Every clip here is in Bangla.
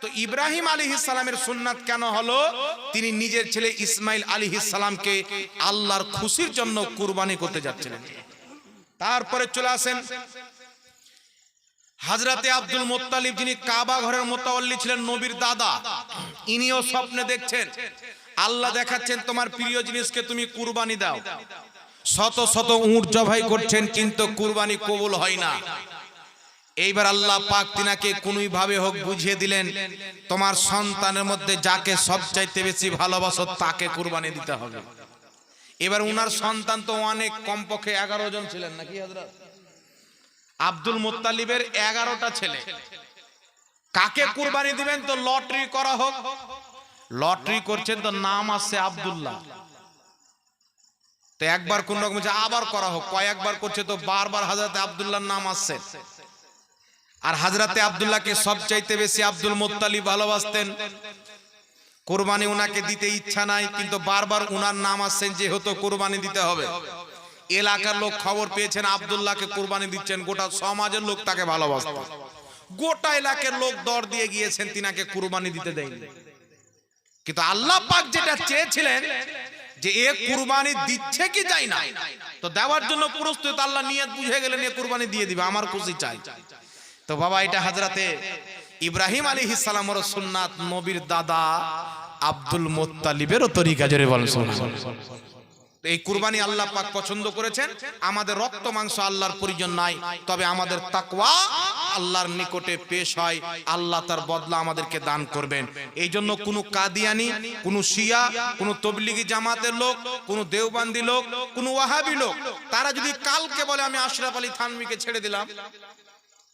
তো ইব্রাহিম আলী ইসালামের সুন্নাত কেন হলো? তিনি নিজের ছেলে ইসমাইল আলী ইসালামকে আল্লাহর খুশির জন্য কুরবানি করতে যাচ্ছিলেন। তারপরে চলে আসেন হাজরাতে আব্দুল মোত্তালিব, যিনি কাবা ঘরের মোতাল্লি ছিলেন নবীর দাদা। ইনিও স্বপ্নে দেখছেন, আল্লাহ দেখাচ্ছেন, তোমার প্রিয় জিনিসকে তুমি কুরবানি দাও। শত শত উঁট জবাই করছেন, কিন্তু কুরবানি কবুল হয় না। এইবার আল্লাহ পাক তিনাকে কোনই ভাবে হোক বুঝিয়ে দিলেন, তোমার সন্তানের মধ্যে যাকে সবচাইতে বেশি ভালোবাসো তাকে কুরবানি দিতে হবে। এবার উনার সন্তান তো অনেক কমপক্ষে এগারো জন ছিলেন নাকি আব্দুল মুত্তালিবের এগারোটা ছেলে। কাকে কুরবানি দিবেন তো লটারি করা হোক। লটারি করছেন তো নাম আসছে আব্দুল্লাহ। তো একবার কোন রকম আবার করা হোক, কয়েকবার করছে তো বারবার হাজরাতে আব্দুল্লাহর নাম আসছে আর হাজরাতে আব্দুল্লাহকে সবচাইতে বেশি আব্দুল মুত্তালিব ভালোবাসতেন। কোরবানি ওনাকে দিতে ইচ্ছা নাই কিন্তু বারবার উনার নাম আসছেন যে হতো কোরবানি দিতে হবে। এলাকার লোক খবর পেয়েছেন আব্দুল্লাহকে কোরবানি দিচ্ছেন। গোটা সমাজের লোক তাকে ভালোবাসত। গোটা এলাকার লোক দর দিয়ে গিয়েছেন তিনাকে কুরবানি দিতে দেয়নি। কিন্তু আল্লাহ পাক যেটা চেয়েছিলেন যে এ কুরবানি দিচ্ছে কি যায় না। তো দেওয়ার জন্য প্রস্তুত আল্লাহ নিয়ত বুঝে গেলেন এ কুরবানি দিয়ে দিবে আমার খুশি চাই। তো বাবা, এটা হাজরাতে ইব্রাহিম আলী ইসালামর সুন্নাত, নবীর দাদা আব্দুল মোত্তালিবেরও তরিকা, জোরে বলেন তো এই কুরবানি আল্লাহ পাক পছন্দ করেছেন। আমাদের রক্ত, মাংস আল্লাহর পরিজন নাই, তবে আমাদের তাকওয়া আল্লাহর নিকটে পেশ হয়। আল্লাহ তার বদলা আমাদেরকে দান করবেন। এই জন্য কোনো কাদিয়ানি, কোনো শিয়া, কোনো তবলিগি জামাতের লোক, কোনো দেওবান্দি লোক, কোনো ওয়াহাবি লোক, তারা যদি কালকে বলে, আমি আশরাফ আলী থানভিকে ছেড়ে দিলাম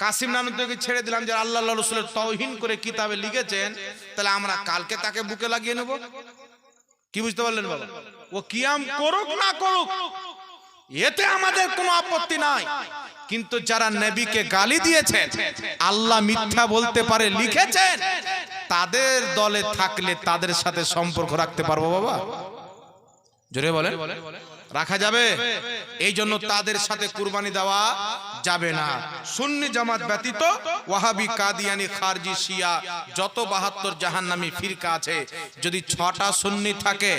কাসিম নানুদ্দকে ছেড়ে দিলাম যে আল্লাহ রসুলের তৌহিন করে কিতাবে লিখেছেন, তাহলে আমরা কালকে তাকে বুকে লাগিয়ে নেব। কি বুঝতে পারলেন বাবা? ও কিয়াম করুক না করুক, এতে আমাদের কোনো আপত্তি নাই। কিন্তু যারা নবীকে গালি দিয়েছেন, আল্লাহ মিথ্যা বলতে পারে, লিখেছেন, তাদের দলে থাকলে তাদের সাথে সম্পর্ক রাখতে পারব বাবা? জোরে বলেন। রাখা যাবে। এই জন্য তাদের সাথে কুরবানি দেওয়া যাবে না। সুন্নি জামাত ব্যতীত ওয়াহাবি, কাদিয়ানি, খারজি, শিয়া, যত বাহাত্তর জাহান্নামী ফিরকা আছে, যদি ছটা সুন্নি থাকে,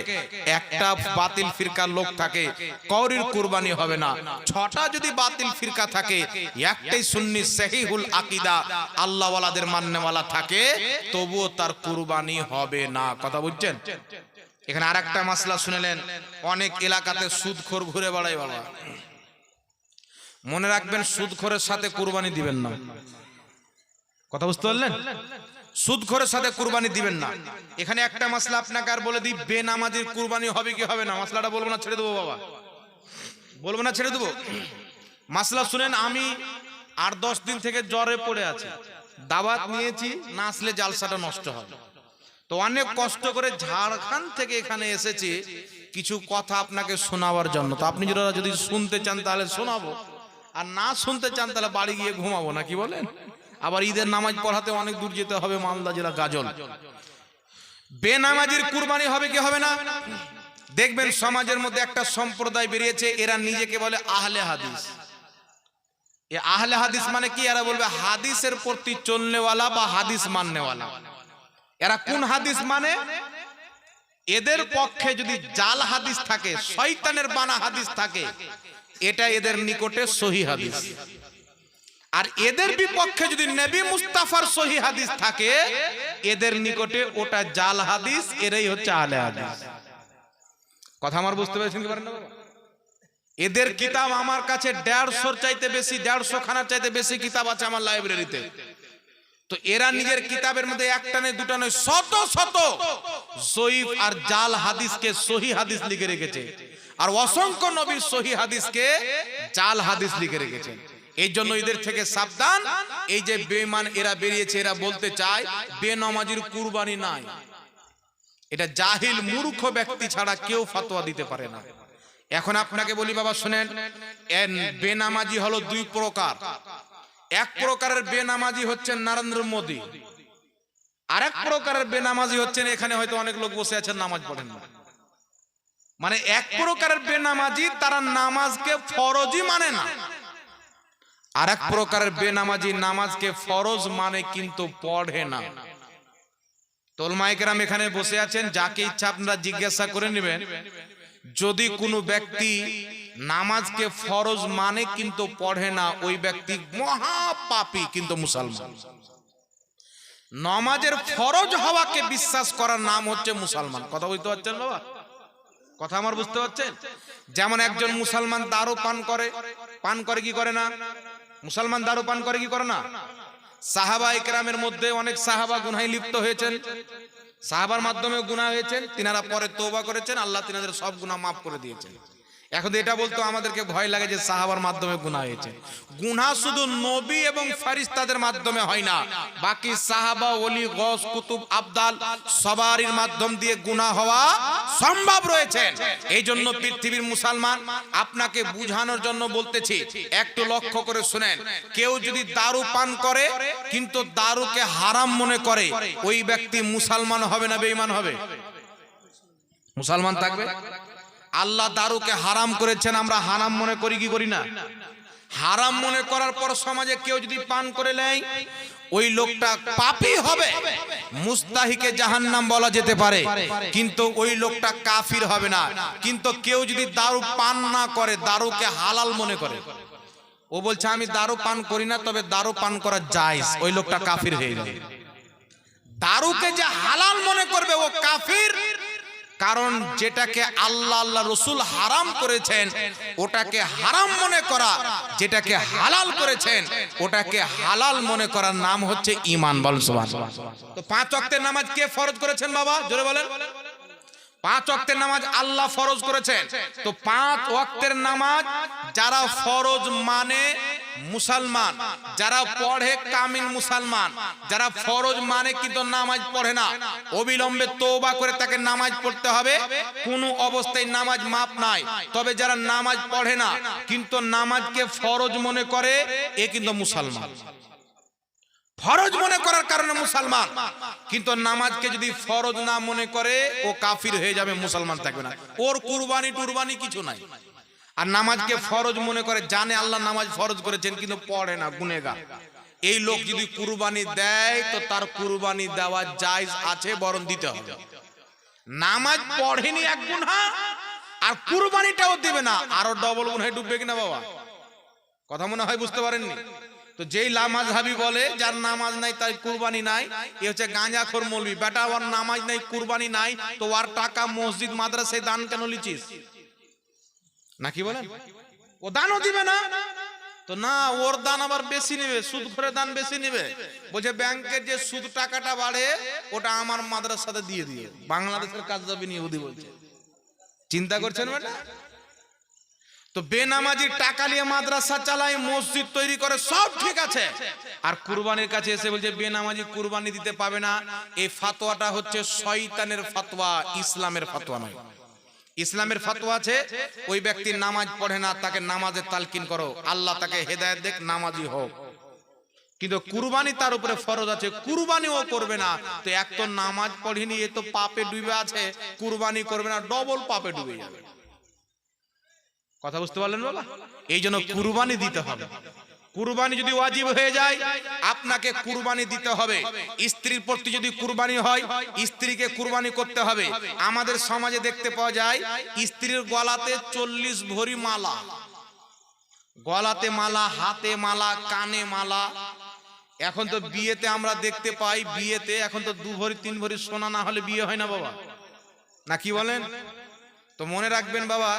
একটা বাতিল ফিরকার লোক থাকে কৌরির কুরবানি হবে না। ছটা যদি বাতিল ফিরকা থাকে, একটাই সুন্নি সহিহুল আকিদা, আল্লাহওয়ালাদের মান্যওয়ালা থাকে, তবুও তার কুরবানি হবে না। কথা বুঝছেন? এখানে আর একটা মাসলা শুনেলেন, অনেক এলাকাতে সুদখোর ঘুরে বেড়ায় বাবা। মনে রাখবেন সুদখোরের সাথে কুরবানি দিবেন না। কথা বুঝতে পারলেন? সুদখোরের সাথে কুরবানি দিবেন না। এখানে একটা মাসলা আপনাকে আর বলে দিই, বেনামাজির কুরবানি হবে কি হবে না? মাসলাটা বলব না, ছেড়ে দেবো বাবা। বলব না, ছেড়ে দেবো? মাসলা শুনেন, আমি আট দশ দিন থেকে জ্বরে পড়ে আছি। দাওয়াত নিয়েছি, না আসলে জালসাটা নষ্ট হয়। তো অনেক কষ্ট করে ঝাড়খণ্ড থেকে এখানে এসেছি কিছু কথা আপনাকে শোনাবার জন্য। তো আপনি যদি শুনতে চান তাহলে শোনাবো। আর না শুনতে চান তাহলে বাড়ি গিয়ে ঘুমাবো না, কি বলেন? আবার ঈদের নামাজ পড়াতে অনেক দূর যেতে হবে মালদা জেলা গাজল। বেনামাজির কুরবানি হবে কি হবে না? দেখবেন সমাজের মধ্যে একটা সম্প্রদায় বেরিয়েছে, এরা নিজেকে বলে আহলে হাদিস। এ আহলে হাদিস মানে কি? এরা বলবে হাদিসের প্রতি চলনেওয়ালা বা হাদিস মাননেওয়ালা। এরা কোন হাদিস মানে? এদের পক্ষে যদি জাল হাদিস থাকে শয়তানের বানা হাদিস থাকে এটা এদের নিকটে সহি হাদিস। আর এদের বিপক্ষে যদি নবী মুস্তাফার সহি হাদিস থাকে এদের নিকটে ওটা জাল হাদিস এরাই হচ্ছে আলে হাদিস। কথা আমার বুঝতে পেরেছেন কি পারেন এদের কিতাব আমার কাছে দেড়শোর চাইতে বেশি দেড়শো খানার চাইতে বেশি কিতাব আছে আমার লাইব্রেরিতে তো এরা নিজের কিতাবের মধ্যে একটা নয় দুটা নয় শত শত জয়ীফ আর জাল হাদিসকে সহি হাদিস লিখে রেখেছে। আর অসংখ্য নবীর সহি হাদিসকে জাল হাদিস লিখে রেখেছে। এই জন্য এদের থেকে সাবধান। এই যে বেমান এরা বেরিয়েছে এরা বলতে চায় বেনমাজির কুরবানি নাই। এটা জাহিল মূর্খ ব্যক্তি ছাড়া কেউ ফতোয়া দিতে পারে না। এখন আপনাকে বলি বাবা শুনেন বেনামাজি হলো দুই প্রকার। এক প্রকারের বেনামাজি হচ্ছেন নরেন্দ্র মোদী। আর এক প্রকারের বেনামাজি হচ্ছেন, এখানে হয়তো অনেক লোক বসে আছেন, নামাজ পড়েন না। মানে এক প্রকারের বেনামাজি, তারা নামাজকে ফরজই মানে না। আর এক প্রকারের বেনামাজি, নামাজকে ফরজ মানে কিন্তু পড়ে না। তোলমাইকেরাম এখানে বসে আছেন, যাকে ইচ্ছা আপনারা জিজ্ঞাসা করে নেবেন। যদি কোনো ব্যক্তি নামাজকে ফরজ মানে কিন্তু পড়ে না, ওই ব্যক্তি মহাপাপী কিন্তু মুসলমান। নমাজের ফরজ হওয়াকে বিশ্বাস করার নাম হচ্ছে মুসলমান। কথা বুঝতে পারছেন বাবা? কথা আমার বুঝতে পারছেন? যেমন একজন মুসলমান দারু পান করে পান করে কি করে না? মুসলমান দারু পান করে কি করে না? সাহাবা একরামের মধ্যে অনেক সাহাবা গুনায় লিপ্ত হয়েছেন। সাহাবার মাধ্যমে গুনাহ হয়েছেন, তিনারা পরে তোবা করেছেন, আল্লাহ তিনাদের সব গুনাহ মাফ করে দিয়েছেন। এখন এটা বলতো আমাদেরকে ভয় লাগে যে সাহাবার মাধ্যমে গুনাহ হয়েছে। গুনাহ শুধু নবী এবং ফারিস্তাদের মাধ্যমে হয় না। বাকি সাহাবা, ওলি গস কুতুব, আবদাল সবারই মাধ্যম দিয়ে গুনাহ হওয়া সম্ভব রয়েছে। এই জন্য পৃথিবীর মুসলমান, আপনাকে বুঝানোর জন্য বলতেছি, একটু লক্ষ্য করে শুনেন। কেউ যদি দারু পান করে, কিন্তু দারুকে হারাম মনে করে, ওই ব্যক্তি মুসলমান হবে না বেঈমান হবে? মুসলমান থাকবে? আল্লাহ দারুকে হারাম করেছেন, আমরা হারাম মনে করি, কি করি না? হারাম মনে করার পর সমাজে কেউ যদি পান করে নেয়, ওই লোকটা পাপী হবে। মুস্তাহিকে জাহান্নাম বলা যেতে পারে, কিন্তু ওই লোকটা কাফির হবে না। কিন্তু কেউ যদি দারু পান না করে, দারুকে হালাল মনে করে। ও বলছে, আমি দারু পান করি না, তবে দারু পান করা জায়েজ। ওই লোকটা কাফির হয়ে যাবে দারুকে যে হালাল মনে করবে, ও কাফির। কারণ যেটাকে আল্লাহ আল্লাহ রসুল হারাম করেছেন, ওটাকে হারাম মনে করা, যেটাকে হালাল করেছেন, ওটাকে হালাল মনে করার নাম হচ্ছে ইমান বল তো পাঁচ ওয়াক্তের নামাজ কে ফরজ করেছেন বাবা? জোরে বলেন। পাঁচ ওয়াক্তের নামাজ আল্লাহ ফরজ করেছেন। তো পাঁচ ওয়াক্তের নামাজ যারা ফরজ মানে মুসলমান। যারা পড়ে কামিল মুসলমান, যারা ফরজ মানে কিন্তু নামাজ পড়ে না, অবিলম্বে তওবা করে তাকে নামাজ পড়তে হবে। কোনো অবস্থায় নামাজ মাপ নাই। তবে যারা নামাজ পড়ে না, কিন্তু নামাজকে ফরজ মনে করে, এ কিন্তু মুসলমান। ফরজ মনে করার কারণে মুসলমান। কিন্তু নামাজকে যদি ফরজ না মনে করে, ও কাফির হয়ে যাবে, মুসলমান থাকবে না। ওর কুরবানি টুরবানি কিছু নাই। আর নামাজকে ফরজ মনে করে জানে আল্লাহ নামাজ ফরজ করেছেন কিন্তু পড়ে না গুনেগা এই লোক যদি কুরবানি দেয় তো তার কুরবানি দেওয়া জায়জ আছে বরং দিতে হবে। নামাজ পড়েনি এক গুণা আর কুরবানিটাও দেবে না। আরও ডবল গুণায় ডুববে কিনা বাবা? কথা মনে হয় বুঝতে পারেননি? তো যেই লামাজ হাবি বলে যার নামাজ নাই তাই কুরবানি নাই এ হচ্ছে গাঁজাখোর মৌলবি। বেটা ওর নামাজ নাই কুরবানি নাই তো ওর টাকা মসজিদ মাদ্রাসায় দান কেন লিচিস? নাকি বলেন? ও দানও দিবে না। তো না ওর দান আবার বেশি নেবে সুদ করে দান বেশি নেবে। বলছে ব্যাংকের যে সুদ টাকাটা বাড়ে ওটা আমার মাদ্রাসাতে দিয়ে দিয়ে। বাংলাদেশের কাজ যাবে নিয়ে ওদি বলছে। চিন্তা করছেন বেটা তো বেনামাজির টাকা নিয়ে মাদ্রাসা চালায় মসজিদ তৈরি করে সব ঠিক আছে। আর কুরবানির কাছে এসে বলছে বেনামাজি কুরবানি দিতে পাবে না। এই ফাতোয়াটা হচ্ছে শয়তানের ফাতোয়া ইসলামের ফাতোয়া নয়। ইসলামের ফাতোয়া আছে ওই ব্যক্তি নামাজ পড়ে না তাকে নামাজে তালকিন করো। আল্লাহ তাকে হেদায়েত দেখ নামাজি হোক। কিন্তু কুরবানি তার উপরে ফরজ আছে কুরবানিও করবে না। তো এক তো নামাজ পড়েনি এ তো পাপে ডুবে আছে কুরবানি করবে না ডবল পাপে ডুবে যাবে। কথা বুঝতে পারলেন বাবা? এই জন্য কুরবানি দিতে হবে। কুরবানি যদি ওয়াজিব হয়ে যায়, আপনাকে কুরবানি দিতে হবে। স্ত্রীর প্রতি যদি কুরবানি হয়, স্ত্রীকে কুরবানি করতে হবে। আমাদের সমাজে দেখতে পাওয়া যায়, স্ত্রীর গলাতে চল্লিশ ভরি মালা। গলাতে মালা, হাতে মালা, কানে মালা। এখন তো বিয়েতে আমরা দেখতে পাই, বিয়েতে এখন তো দু ভরি, তিন ভরি সোনা না হলে বিয়ে হয় না বাবা। না কি বলেন? তো মনে রাখবেন বাবা,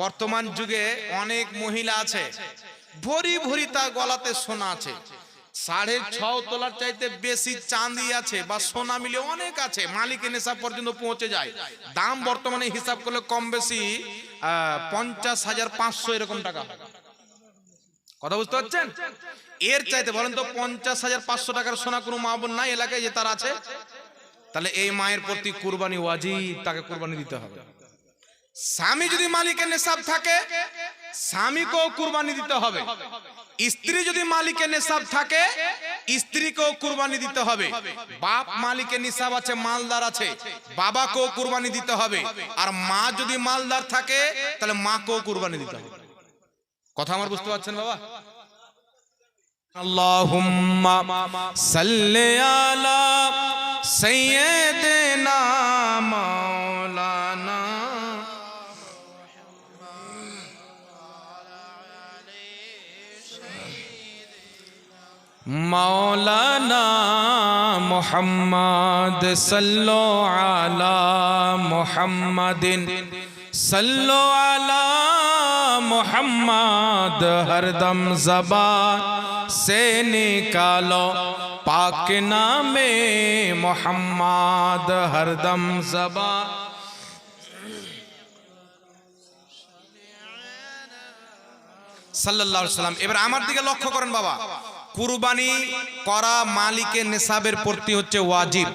বর্তমান যুগে অনেক মহিলা আছে ভরি ভরি তার গলাতে সোনা আছে। সাড়ে ছ তোলার চাইতে বেশি চাঁদি আছে বা সোনা মিলে অনেক আছে মালিকের নেশা পর্যন্ত পৌঁছে যায়। দাম বর্তমানে হিসাব করলে কম বেশি পঞ্চাশ হাজার পাঁচশো এরকম টাকা। কথা বুঝতে পারছেন? এর চাইতে বলেন তো পঞ্চাশ হাজার পাঁচশো টাকার সোনা কোনো মা বোন নাই এলাকায় যে তার আছে? তাহলে এই মায়ের প্রতি কুরবানি ওয়াজিব, তাকে কুরবানি দিতে হবে। স্বামী যদি মালিকের নেশাব থাকে স্বামীকেও কুরবানি দিতে হবে। স্ত্রী যদি মালিকের নিসাব থাকে, স্ত্রীকেও কুরবানি দিতে হবে। বাপ মালিকের নিসাব আছে, মালদার আছে। বাবাকেও কুরবানি দিতে হবে। আর মা যদি মালদার থাকে, তাহলে মাকেও কুরবানি দিতে হবে। কথা আমার বুঝতে পারছেন বাবা? আল্লাহুম্মা সাল্লি আলা সাইয়্যিদিনা مولانا محمد صلو على محمد صلو على محمد ہر دم زبان سے نکالو پاک نام محمد ہر دم زبان সাল্লাহ সাল্লাম এবার আমার দিকে লক্ষ্য করেন বাবা কুরবানি করা মালিকের নেশাবের প্রতি হচ্ছে ওয়াজিব।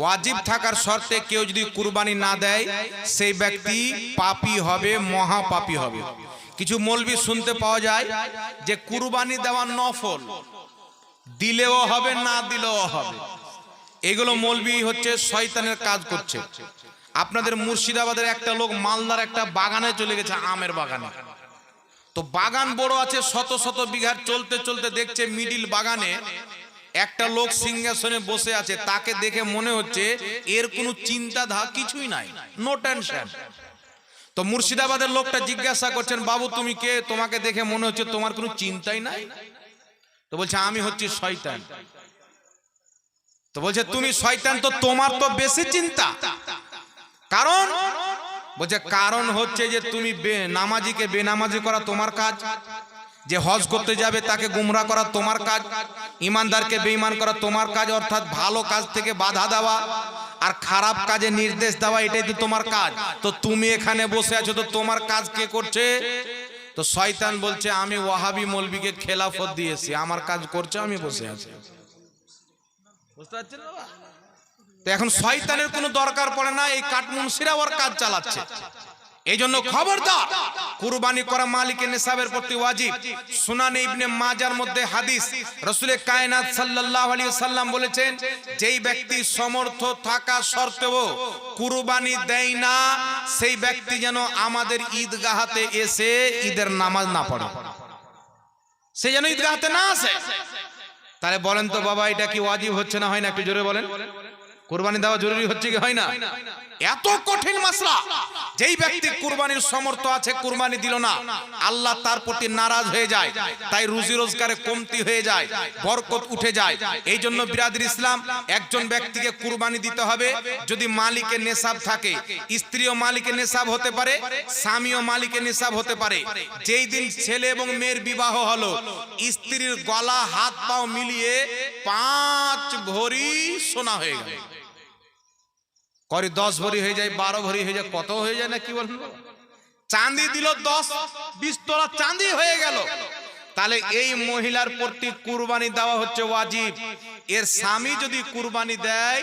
ওয়াজিব থাকার শর্তে কেউ যদি কুরবানি না দেয়, সেই ব্যক্তি পাপি হবে মহা পাপী হবে। কিছু মলবি শুনতে পাওয়া যায় যে কুরবানি দেওয়া নফল, দিলেও হবে, না দিলেও হবে। এগুলো মলবি হচ্ছে শয়তানের কাজ করছে। আপনাদের মুর্শিদাবাদের একটা লোক মালদার একটা বাগানে চলে গেছে, আমের বাগানে। তো বাগান বড় আছে, শত শত বিঘার চলতে চলতে দেখছে মিডিল বাগানে একটা লোক সিংহাসনে বসে আছে, তাকে দেখে মনে হচ্ছে এর কোনো চিন্তা ধা কিছুই নাই নো টেনশন তো মুর্শিদাবাদের লোকটা জিজ্ঞাসা করছেন, বাবু, তুমি কে? তোমাকে দেখে মনে হচ্ছে তোমার কোনো চিন্তাই নাই। তো বলছে, আমি হচ্ছি শয়তান। তো বলছে, তুমি শয়তান, তো তোমার তো বেশি চিন্তা। কারণ বলছে, কারণ হচ্ছে যে তুমি নামাজিকে বেনামাজি করা তোমার কাজ, যে হজ করতে যাবে তাকে গুমরা করা তোমার কাজ, ইমানদারকে বেঈমান করা তোমার কাজ, অর্থাৎ ভালো কাজ থেকে বাধা দেওয়া আর খারাপ কাজে নির্দেশ দেওয়া, এটাই তো তোমার কাজ। তো তুমি এখানে বসে আছো, তো তোমার কাজ কে করছে? তো শয়তান বলছে, আমি ওয়াহাবি মৌলবিকে খেলাফত দিয়েছি, আমার কাজ করছে, আমি বসে আছি। বুঝতে তো এখন শয়তানের কোনো দরকার পড়ে না, এই কাঠমুন্সিরা ওর কাজ চালাচ্ছে। এই জন্য খবরদার, কুরবানি করা মালিকের নেশাবের প্রতি ওয়াজিব। সুনান ইবনে মাজার মধ্যে হাদিস রসুলে কায়নাত সাল্লাল্লাহু আলাইহি সাল্লাম বলেছেন, যেই ব্যক্তি সমর্থ থাকা সত্ত্বেও কুরবানি দেয় না, সেই ব্যক্তি যেন আমাদের ঈদগাহাতে এসে ঈদের নামাজ না পড়ে। সে যেন ঈদগাহাতে না আসে। তাহলে বলেন তো বাবা, এটা কি ওয়াজিব হচ্ছে না হয় না? একটু জোরে বলেন। কুরবানি দেওয়া জরুরি হচ্ছে কি হয় না? এত কঠিন মাসলা। যেই ব্যক্তি কুরবানির সমর্থ আছে, কুরবানি দিল না, আল্লাহ তার প্রতি নারাজ হয়ে যায়, তাই রুজি রোজগারে কমতি হয়ে যায়, বরকত উঠে যায়। এই জন্য বিরাদির ইসলাম, একজন ব্যক্তিকে কুরবানি দিতে হবে, যদি মালিকের নেশাব থাকে। স্ত্রীও মালিকের নেশাব হতে পারে, স্বামীও মালিকের নেশাব হতে পারে। যেই দিন ছেলে এবং মেয়ের বিবাহ হলো, স্ত্রীর গলা হাত পাও মিলিয়ে পাঁচ ভরি সোনা হয়ে গেল। করে দশ ভরি হয়ে যায়, বারো ভরি হয়ে যায়, কত হয়ে যায় না কি বলেন? চাঁদি দিল দশ বিশ তোলা চাঁদি হয়ে গেল। তাহলে এই মহিলার প্রতি কুরবানি দেওয়া হচ্ছে ওয়াজিব। এর স্বামী যদি কুরবানি দেয়,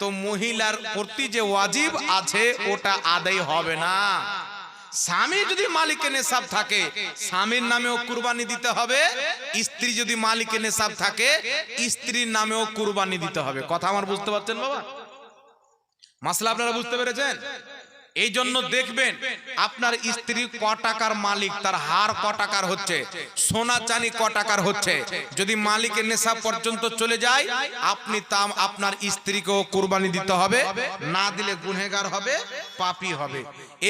তো মহিলার প্রতি যে ওয়াজিব আছে, ওটা আদায় হবে না। স্বামী যদি মালিকের নেশাব থাকে, স্বামীর নামেও কুরবানি দিতে হবে, স্ত্রী যদি মালিকের নেশাব থাকে, স্ত্রীর নামেও কুরবানি দিতে হবে। কথা আমার বুঝতে পারছেন বাবা? মাসলা আপনারা বুঝতে পেরেছেন? এই জন্য দেখবেন আপনার স্ত্রী ক টাকার মালিক তার হার ক টাকার হচ্ছে সোনা চানি ক টাকার হচ্ছে। যদি মালিকের নেশা পর্যন্ত চলে যায় আপনি তা আপনার স্ত্রীকেও কুরবানি দিতে হবে না দিলে গুনেগার হবে পাপি হবে।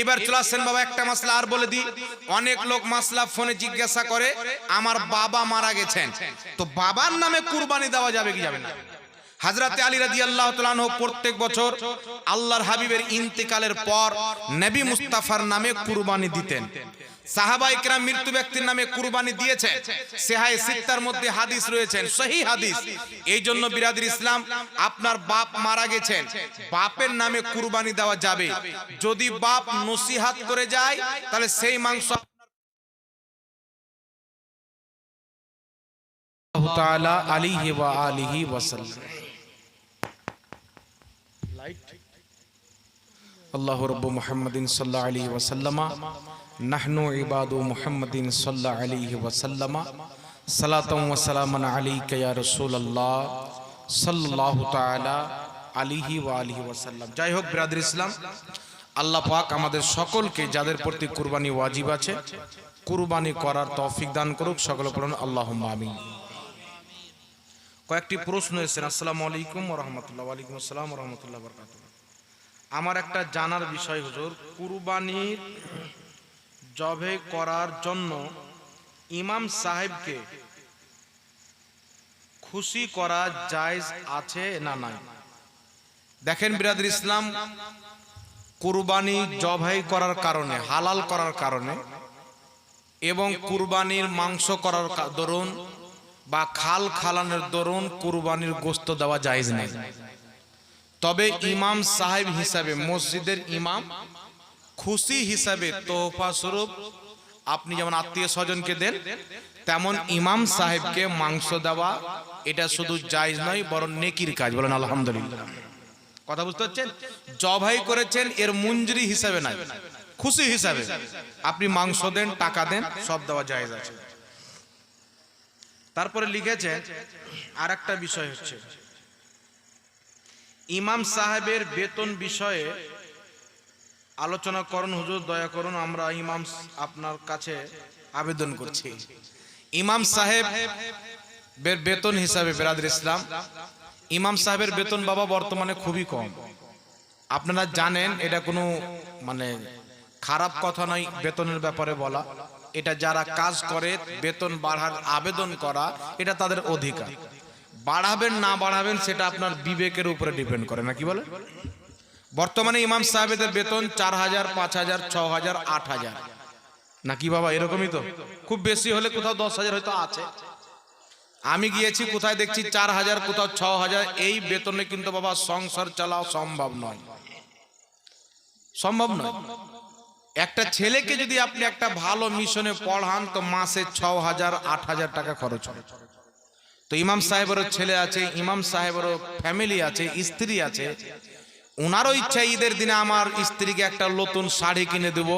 এবার চলে আসছেন বাবা একটা মাসলা আর বলে দিই। অনেক লোক মাসলা ফোনে জিজ্ঞাসা করে আমার বাবা মারা গেছেন। তো বাবার নামে কুরবানি দেওয়া যাবে কি যাবে না? হাজরাতে আলী রাজি আল্লাহ প্রত্যেক বছর আল্লাহর হাবিবের ইন্তেকালের পর নবী মুস্তাফার নামে কুরবানি দিতেন। সাহাবা ইকরাম মৃত্যু ব্যক্তির নামে কুরবানি দিয়েছে সেহাই সিত্তার মধ্যে হাদিস রয়েছেন সহি হাদিস। এই জন্য বিরাদির ইসলাম আপনার বাপ মারা গেছেন বাপের নামে কুরবানি দেওয়া যাবে। যদি বাপ নসিহাত করে যায় তাহলে সেই মাংস আলিহি ওয়া আলিহি ওয়াসাল্লাম। আল্লাহ রব্ব মুহাম্মাদিন সাল্লাল্লাহু আলাইহি ওয়াসাল্লামা, নাহনু ইবাদু মুহাম্মাদিন সাল্লাল্লাহু আলাইহি ওয়াসাল্লামা, সালাতাম ওয়া সালামান আলাইকা ইয়া রাসূলুল্লাহ সাল্লাল্লাহু তাআলা আলিহি ওয়া আলিহি ওয়াসাল্লাম। যাই হোক, ব্রাদার ইসলাম, আল্লাহ পাক আমাদের সকলকে যাদের প্রতি কুরবানি ওয়াজিব আছে, কুরবানি করার তৌফিক দান করুক, সকল পড়ুন আল্লাহুম্মা আমিন। কয়েকটি প্রশ্ন এসেছেন। আসসালামু আলাইকুম রহমতুল্লাহ ওয়ালাইকুম আসসালাম রহমতুল্লাহ বরকাত আমার একটা জানার বিষয়, হুজুর। কুরবানির জবে করার জন্য ইমাম সাহেবকে খুশি করা জায়জ আছে না নাই? দেখেন বিরাদর ইসলাম, কুরবানি জবাই করার কারণে, হালাল করার কারণে এবং কুরবানির মাংস করার দরুন বা খাল খালানের দরুন কুরবানির গোস্ত দেওয়া জায়জ নেই। তবে ইমাম সাহেব হিসাবে মসজিদের ইমাম খুশি হিসাবে তোহফা স্বরূপ আপনি যেমন আত্মীয় স্বজনকে দেন তেমন ইমাম সাহেবকে মাংস দেওয়া এটা শুধু জায়জ নয় বরং নেকির কাজ বলেন আলহামদুলিল্লাহ। কথা বুঝতে পারছেন? জবাই করেছেন এর মঞ্জুরি হিসাবে নাই। খুশি হিসাবে। আপনি মাংস দেন টাকা দেন সব দেওয়া জায়েজ আছে। তারপরে লিখেছেন আর একটা বিষয় হচ্ছে ইমাম সাহেবের বেতন বিষয়ে আলোচনা করুন, হুজুর, দয়া করুন, আমরা ইমাম আপনার কাছে আবেদন করছি। ইমাম সাহেব বেতন হিসাবে, বেরাদের ইসলাম, ইমাম সাহেবের বেতন বাবা বর্তমানে খুবই কম। আপনারা জানেন, এটা কোনো মানে খারাপ কথা নয় বেতনের ব্যাপারে বলা। এটা যারা কাজ করে, বেতন বাড়ার আবেদন করা, এটা তাদের অধিকার। বাড়াবেন, না বাড়াবেন, সেটা আপনার বিবেকের উপরে ডিপেন্ড করে, না কি বলে? বর্তমানে ইমাম সাহেবেদের বেতন চার হাজার, পাঁচ হাজার, ছ হাজার, আট হাজার। নাকি বাবা, এরকমই তো? খুব বেশি হলে কোথাও দশ হাজার হয়তো আছে। আমি গিয়েছি, কোথায় দেখছি চার হাজার, কোথাও ছ হাজার, এই বেতনে কিন্তু বাবা সংসার চালাও সম্ভব নয়। সম্ভব নয়। একটা ছেলেকে যদি আপনি একটা ভালো মিশনে পড়ান, তো মাসে ছ হাজার, আট হাজার টাকা খরচ হয় তো ইমাম সাহেবেরও ছেলে আছে, ইমাম সাহেবেরও ফ্যামিলি আছে, স্ত্রী আছে। ওনারও ইচ্ছা ঈদের দিনে আমার স্ত্রীকে একটা নতুন শাড়ি কিনে দেব,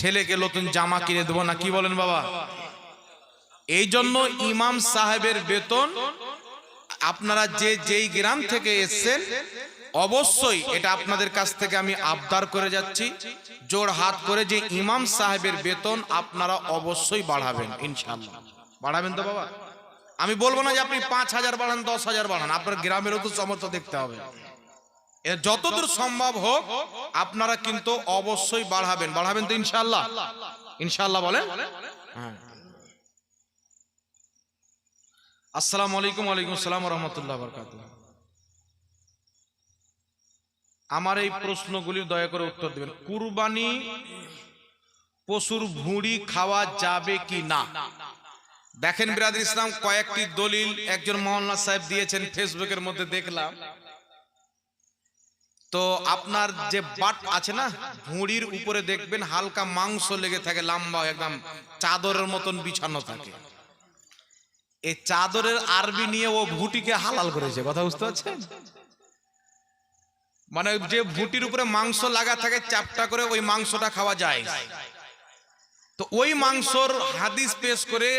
ছেলেকে নতুন জামা কিনে দেবো না কি বলেন বাবা? এই জন্য ইমাম সাহেবের বেতন, আপনারা যে যেই গ্রাম থেকে এসছেন, অবশ্যই এটা আপনাদের কাছ থেকে আমি আবদার করে যাচ্ছি। জোর হাত করে যে ইমাম সাহেবের বেতন আপনারা অবশ্যই বাড়াবেন ইনশাল্লাহ বাড়াবেন তো বাবা? আমি বলব না যে আপনি পাঁচ হাজার বাড়ান, দশ হাজার বাড়ান, আপনার গ্রামেরও তো সমস্যা দেখতে হবে। যতদূর সম্ভব হোক, আপনারা কিন্তু অবশ্যই বাড়াবেন। বাড়াবেন তো ইনশাল্লাহ ইনশাল্লাহ বলেন। হ্যাঁ। আসসালামু আলাইকুম, ওয়ালাইকুম আসসালাম রহমতুল্লাহ বরকাত আমার এই প্রশ্নগুলির দয়া করে উত্তর দেবেন। কুরবানি পশুর ভুঁড়ি খাওয়া যাবে কি না? দেখেন বিরাদ ইসলাম, কয়েকটি দলিল একজন মোহাম্মদ সাহেব দিয়েছেন ফেসবুকের মধ্যে দেখলাম। তো আপনার যে বাট আছে না, ভুঁড়ির উপরে দেখবেন হালকা মাংস লেগে থাকে, লম্বা, একদম চাদরের মতন বিছানো থাকে। এই চাদরের আরবি নিয়ে ও ভুটিকে হালাল করেছে, কথা বুঝতে পারছেন? মানে যে ভুটির উপরে মাংস লাগা থাকে, চাপটা করে ওই মাংসটা খাওয়া যায়। তো ওই মাংসর হাদিস পেশ করে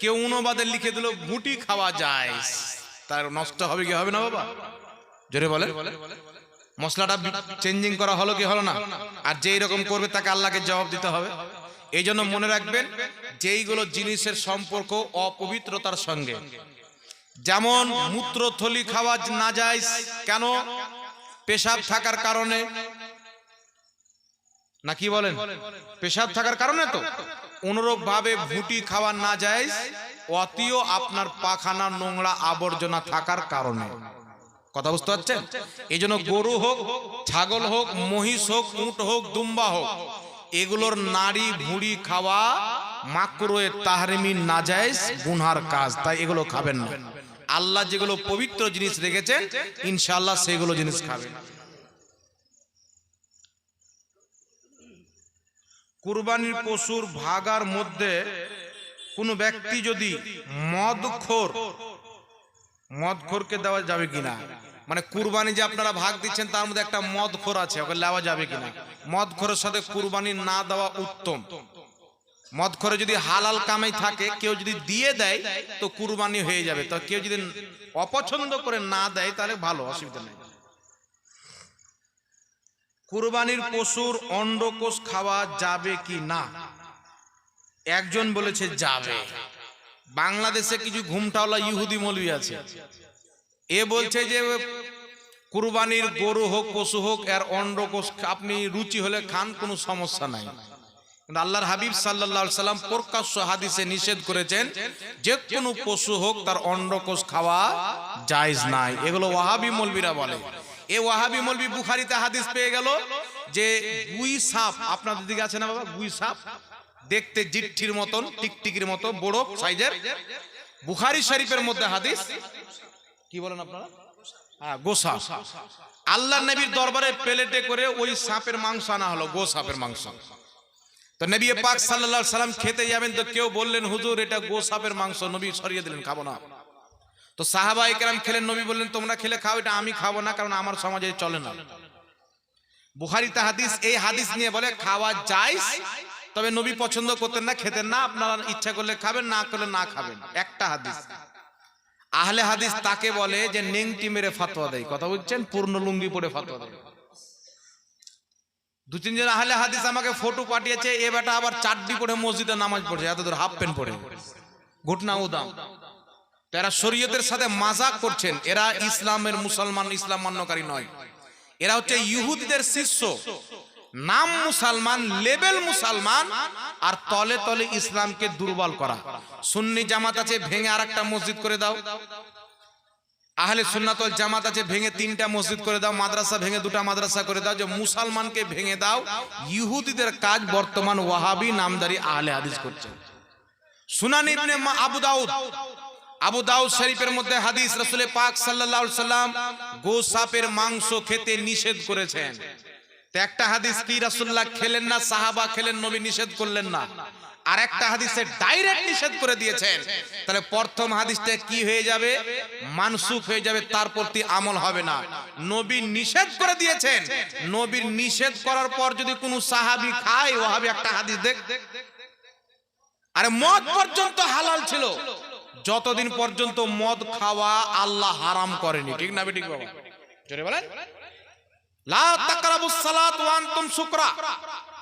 কেউ অনুবাদে লিখে দিল ভুটি খাওয়া যায়। তার নষ্ট হবে কি হবে না বাবা? জোরে বলে মশলাটা চেঞ্জিং করা হলো কি হলো না? আর যেই রকম করবে তাকে আল্লাহকে জবাব দিতে হবে। এই জন্য মনে রাখবেন, যেইগুলো জিনিসের সম্পর্ক অপবিত্রতার সঙ্গে। যেমন মূত্রথলি খাওয়া না যায় কেন? পেশাব থাকার কারণে না কি বলেন? পেশাব থাকার কারণে তো। অনুরূপ ভাবে ভুটি খাওয়া না যায়, অতিও আপনার পাখানা নোংরা আবর্জনা থাকার কারণে। কথা বুঝতে পারছেন? এই জন্য গরু হোক, ছাগল হোক, মহিষ হোক, উট হোক, দুম্বা হোক, এগুলোর নাড়ি ভুঁড়ি খাওয়া মাকরোয়ে তাহরিমি নাজাইজ গুনহার কাজ, তাই এগুলো খাবেন না। আল্লাহ যেগুলো পবিত্র জিনিস রেখেছেন ইনশাল্লাহ সেগুলো জিনিস খাবেন। কুরবানির পশুর ভাগার মধ্যে কোনো ব্যক্তি যদি মদখোর, মদখোরকে দেওয়া যাবে কিনা? মানে কুরবানি যে আপনারা ভাগ দিচ্ছেন, তার মধ্যে একটা মদখোর আছে, ওকে নেওয়া যাবে কিনা? মদখোরের সাথে কুরবানি না দেওয়া উত্তম। মদখোরে যদি হালাল কামাই থাকে, কেউ যদি দিয়ে দেয়, তো কুরবানি হয়ে যাবে। তো কেউ যদি অপছন্দ করে না দেয়, তাহলে ভালো, অসুবিধা নেই। কুরবানির পশুর অন্ডকোষ খাওয়া যাবে কি না? একজন বলেছে যাবে। বাংলাদেশে কিছু ঘুমটাওয়ালা ইহুদি মৌলবি আছে। এ বলছে যে, কুরবানির গরু হোক, পশু হোক, এর অন্ড কোষ আপনি রুচি হলে খান, কোনো সমস্যা নাই। আল্লাহর হাবিব সাল্লাহ সাল্লাম প্রকাশ্য হাদিসে নিষেধ করেছেন যে, কোনো পশু হোক, তার অন্ডকোষ খাওয়া জায়েজ নাই। এগুলো ওয়াহাবি মলবিরা বলে। এ ওয়াহাবি মলবি বুখারিতে হাদিস পেয়ে গেল যে গুই সাপ, আপনাদের দিকে আছে না বাবা? গুই সাপ দেখতে জিট্ঠির মতন, টিকটিকির মতো, বড় সাইজের। বুখারি শরীফের মধ্যে হাদিস। কি বলেন আপনারা? হ্যাঁ গোসা আল্লাহ নবীর দরবারে প্লেটে করে ওই সাপের মাংস আনা হলো, গো সাপের মাংস। তো নবী পাক আলাইহি সাল্লাম খেতে যাবেন তো কেউ বললেন, হুজুর, এটা গো সাপের মাংস, নবী সরিয়ে দিলেন, খাব না। তো সাহাবা একরাম খেলেন, নবী বললেন, তোমরা খেলে খাও, এটা আমি খাব না, কারণ আমার সমাজে চলে না। বুখারিতে হাদিস, এই হাদিস নিয়ে বলে, খাওয়া যায় তবে নবী পছন্দ করতেন না, খেতেন না, আপনারা ইচ্ছা করলে খাবেন, না করলে না খাবেন। একটা হাদিস। আহলে হাদিস তাকে বলে যে, নেংটি মেরে ফাতোয়া দেয়। কথা বলছেন পূর্ণ লুঙ্গি পরে ফাতোয়া দেয়। দু তিনজন আহলে হাদিস আমাকে ফটো পাঠিয়েছে, এ বেটা আবার চাড্ডি পরে মসজিদে নামাজ পড়ছে এত দূর হাফ প্যান্ট পরে। ঘটনা উদাম। এরা শরীয়তের সাথে মাজাক করছেন। এরা ইসলামের মুসলমান, ইসলাম মান্যকারী নয়। এরা হচ্ছে ইহুদিদের শিষ্য। নাম মুসলমান, লেবেল মুসলমান, আর তলে তলে ইসলামকে দুর্বল করা। সুন্নি জামাত আছে, ভেঙে আর একটা মসজিদ করে দাও। আহলে সুন্নাতল জামাত আছে, ভেঙে তিনটা মসজিদ করে দাও। মাদ্রাসা ভেঙে দুটা মাদ্রাসা করে দাও। যে মুসলমানকে ভেঙে দাও, ইহুদিদের কাজ বর্তমান ওয়াহাবি নামদারি আহলে হাদিস করছে। সুনান ইবনে আবু দাউদ আবু দাউদ শরীফের মধ্যে হাদিস রাসূলে পাক আলাইহি সাল্লাম সাপের মাংস খেতে নিষেধ করেছেন। একটা হাদিস কি রাসূলুল্লাহ খেলেন না, সাহাবা খেলেন, নবী নিষেধ করলেন না? আর একটা হাদিসে ডাইরেক্ট নিষেধ করে দিয়েছেন। তাহলে প্রথম হাদিসটা কি হয়ে যাবে? মানসুখ হয়ে যাবে, তার প্রতি আমল হবে না। নবী নিষেধ করে দিয়েছেন। নবীর নিষেধ করার পর যদি কোনো সাহাবী খায় ওহাবি একটা হাদিস দেখ। আরে মদ পর্যন্ত হালাল ছিল। যতদিন পর্যন্ত মদ খাওয়া আল্লাহ হারাম করেনি। ঠিক না ঠিক বাবা? জোরে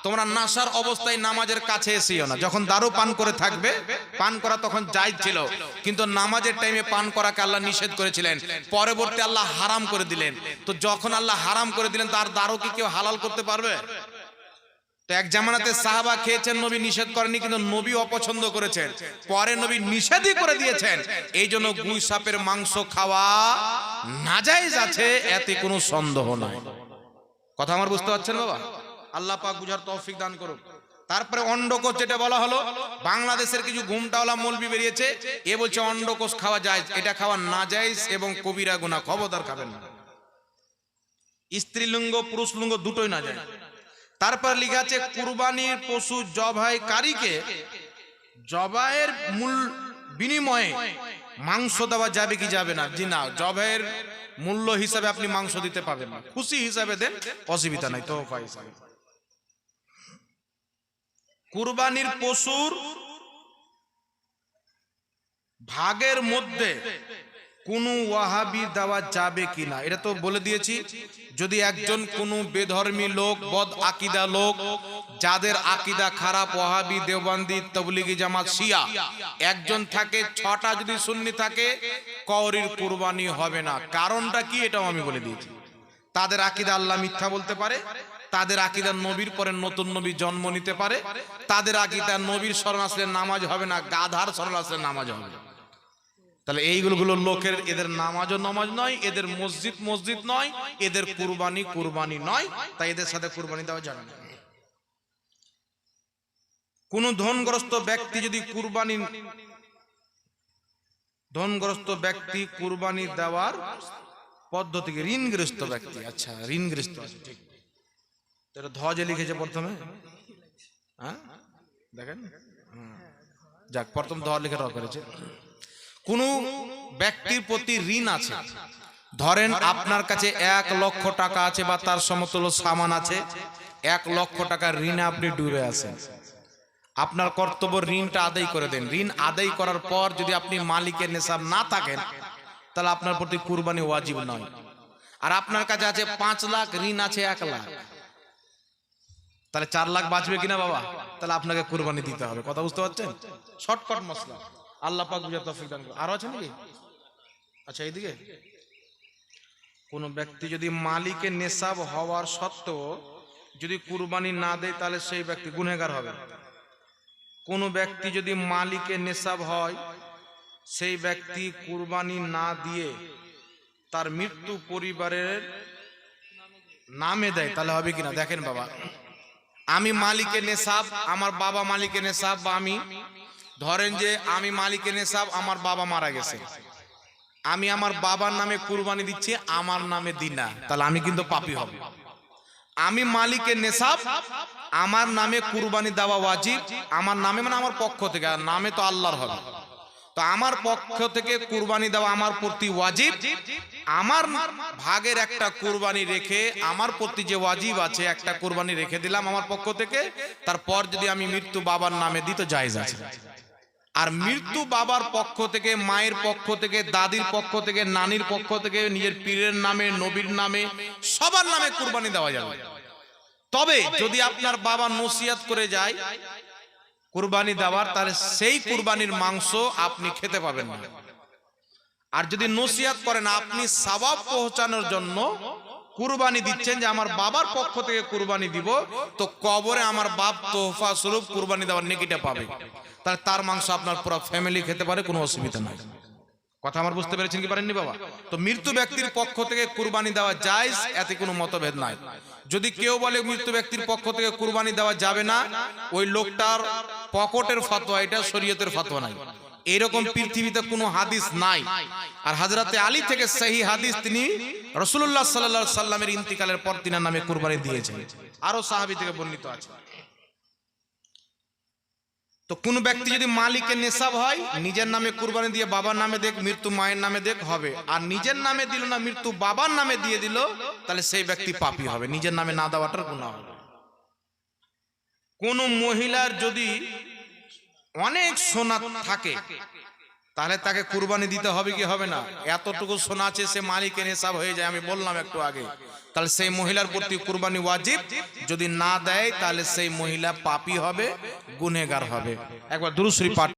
তোমরা নাশার অবস্থায় নামাজের কাছে এসিও না। যখন দারু পান করে থাকবে, পান করা তখন জায়েজ ছিল। কিন্তু নামাজের টাইমে পান করাকে আল্লাহ নিষেধ করেছিলেন। পরবর্তী আল্লাহ হারাম করে দিলেন। তো যখন আল্লাহ হারাম করে দিলেন, তার দারু কি কেউ হালাল করতে পারবে? তো এক জামানাতে সাহাবা খেয়েছেন, নবী নিষেধ করেনি কিন্তু নবী অপছন্দ করেছেন। পরে নবী নিষেধই করে দিয়েছেন। এই জন্য গুই সাপের মাংস খাওয়া নাজাইজ আছে, এতে কোনো সন্দেহ নাই। কথা আমার বুঝতে পারছেন বাবা? আল্লাহ পাক বুঝার তৌফিক দান করুন তারপরে অন্ডকোষ যেটা বলা হলো, বাংলাদেশের কিছু ঘুমটাওয়ালা মলবি বেরিয়েছে, এ বলছে অন্ডকোষ খাওয়া যায়, এটা খাওয়া না যায় এবং কবিরা গুণা খবরদার খাবেন না। স্ত্রীলিঙ্গ পুরুষ লিঙ্গ দুটোই না যায় তারপর লেখা আছে কুরবানির পশু জবাইকারীকে জবাইয়ের মূল বিনিময়ে মাংস দেওয়া যাবে কি যাবে না? জি না, জবাইয়ের মূল্য হিসাবে আপনি মাংস দিতে পারবেন না। খুশি হিসাবে দেন, অসুবিধা নাই তো কুরবানির পশুর ভাগের মধ্যে কোনো ওয়াহাবি দেওয়া যাবে কিনা? এটা তো বলে দিয়েছি, যদি একজন কোনো বেধর্মী লোক, বদ আকিদা লোক, যাদের আকিদা খারাপ, ওয়াহাবি, দেওবান্দি, তবলিগি জামাত, শিয়া, একজন থাকে, ছটা যদি সুন্নি থাকে কওরির কুরবানি হবে না। কারণটা কি এটাও আমি বলে দিয়েছি। তাদের আকিদা আল্লাহ মিথ্যা বলতে পারে, তাদের আকিদা নবীর পরে নতুন নবী জন্ম নিতে পারে, তাদের আকিদা নবীর স্মরণ আসলে নামাজ হবে না, গাধার স্মরণ আসলে নামাজ হবে না। তাহলে এইগুলো লোকের, এদের নামাজও নামাজ নয়, এদের মসজিদ মসজিদ নয়, এদের কুরবানি কুরবানি নয়, তাই এদের সাথে কুরবানি দেওয়া যাবে না। কোন ধনগ্রস্ত ব্যক্তি যদি কুরবানি, ধনগ্রস্ত ব্যক্তি কুরবানি দেওয়ার পদ্ধতি কি? ঋণগ্রস্ত ব্যক্তি আচ্ছা ঋণগ্রস্ত ঠিক। এটা লিখেছে প্রথমে? হ্যাঁ? দেখেন। যাক, প্রথম ধর লিখে র করেছে। কোন ব্যক্তির প্রতি ঋণ আছে। ধরেন আপনার কাছে এক লক্ষ টাকা আছে বা তার সমতুল্য সামান আছে, এক লক্ষ টাকার ঋণে আপনি ডুবে আছেন। আপনার কর্তব্য ঋণটা আদায় করে দেন। ঋণ আদায় করার পর যদি আপনি মালিকের নেশাব না থাকেন, তাহলে আপনার প্রতি কুরবানি ওয়াজিব নয়। আর আপনার কাছে আছে পাঁচ লাখ, ঋণ আছে এক লাখ। তাহলে চার লাখ বাঁচবে কিনা বাবা? তাহলে আপনাকে কুরবানি দিতে হবে। কথা বুঝতে পারছেন? শর্টকাট মশলা। আল্লাহ পাক বুঝা তৌফিক দান করুন। আরও আছে নাকি? আচ্ছা এইদিকে। কোন ব্যক্তি যদি মালিকের নেশাব হওয়ার সত্ত্বেও যদি কুরবানি না দেয়, তাহলে সেই ব্যক্তি গুনেগার হবে। কোন ব্যক্তি যদি মালিকের নেশাব হয়, সেই ব্যক্তি কুরবানি না দিয়ে তার মৃত্যু পরিবারের নামে দেয়, তাহলে হবে কিনা? দেখেন বাবা। আমি মালিকের নেশাব, আমার বাবা মালিকের নেশাব বা আমি ধরেন যে আমি মালিকের নেশাব, আমার বাবা মারা গেছে। আমি আমার বাবার নামে কুরবানি দিচ্ছি, আমার নামে দিই না। তাহলে আমি কিন্তু পাপি হব। আমি মালিকের নেশাব, আমার নামে কুরবানি দেওয়া ওয়াজিব, আমার নামে মানে আমার পক্ষ থেকে, আর নামে তো আল্লাহর হবে। তো আমার পক্ষ থেকে কুরবানি দেওয়া আমার প্রতি ওয়াজিব, আমার ভাগের একটা কুরবানি রেখে আমার প্রতি যে ওয়াজিব আছে, একটা কুরবানি রেখে দিলাম আমার পক্ষ থেকে, তারপর যদি আমি মৃত্যু বাবার নামে দিতে জায়েজ আছে। আর মৃত্যু বাবার পক্ষ থেকে, মায়ের পক্ষ থেকে, দাদির পক্ষ থেকে, নানির পক্ষ থেকে, নিজের পীরের নামে, নবীর নামে, সবার নামে কুরবানি দেওয়া যাবে। তবে যদি আপনার বাবা নসিয়াত করে যায়, কুরবানি দেওয়ার, তাহলে সেই কুরবানির মাংস আপনি খেতে পাবেন না। আর যদি নসিয়াত করেন, আপনি সবাব পৌঁছানোর জন্য কুরবানি দিচ্ছেন যে আমার বাবার পক্ষ থেকে কুরবানি দিব, তো কবরে আমার বাপ তোহফা স্বরূপ কুরবানি দেওয়ার নেকিটা পাবে। তাহলে তার মাংস আপনার পুরো ফ্যামিলি খেতে পারে, কোনো অসুবিধা নাই। কথা আমার বুঝতে পেরেছেন কি পারেননি বাবা? তো মৃত্যু ব্যক্তির পক্ষ থেকে কুরবানি দেওয়া যায় এতে কোনো মতভেদ নাই। যদি কেউ বলে মৃত্যু ব্যক্তির পক্ষ থেকে কুরবানি দেওয়া যাবে না, ওই লোকটার পকেটের ফতোয়া, এটা শরীয়তের ফতোয়া নাই। এরকম পৃথিবীতে কোনো হাদিস নাই। আর হাজরাতে আলী থেকে সেই হাদিস তিনি রসুল্লাহ সাল্লাহ সাল্লামের ইন্তিকালের পর তিনার নামে কুরবানি দিয়েছেন আরও সাহাবি থেকে বর্ণিত আছে। তো কোন ব্যক্তি যদি মালিকের নেশাব হয়, নিজের নামে কুরবানি দিয়ে বাবার নামে দেখ, মৃত্যু মায়ের নামে দেখ, হবে। আর নিজের নামে দিল না, মৃত্যু বাবার নামে দিয়ে দিল, তাহলে সেই ব্যক্তি পাপী হবে। নিজের নামে না দেওয়াটার গুণা হবে। কোন মহিলার যদি অনেক সোনা থাকে তাহলে তাকে কুরবানি দিতে হবে কি হবে না? এতটুকু সোনা আছে, সে মালিকের হিসাব হয়ে যায়, আমি বললাম একটু আগে। তাহলে সেই মহিলার প্রতি কুরবানি ওয়াজিব, যদি না দেয়, তাহলে সেই মহিলা পাপি হবে গুনেগার হবে। একবার দুরুশ্রী পাঠ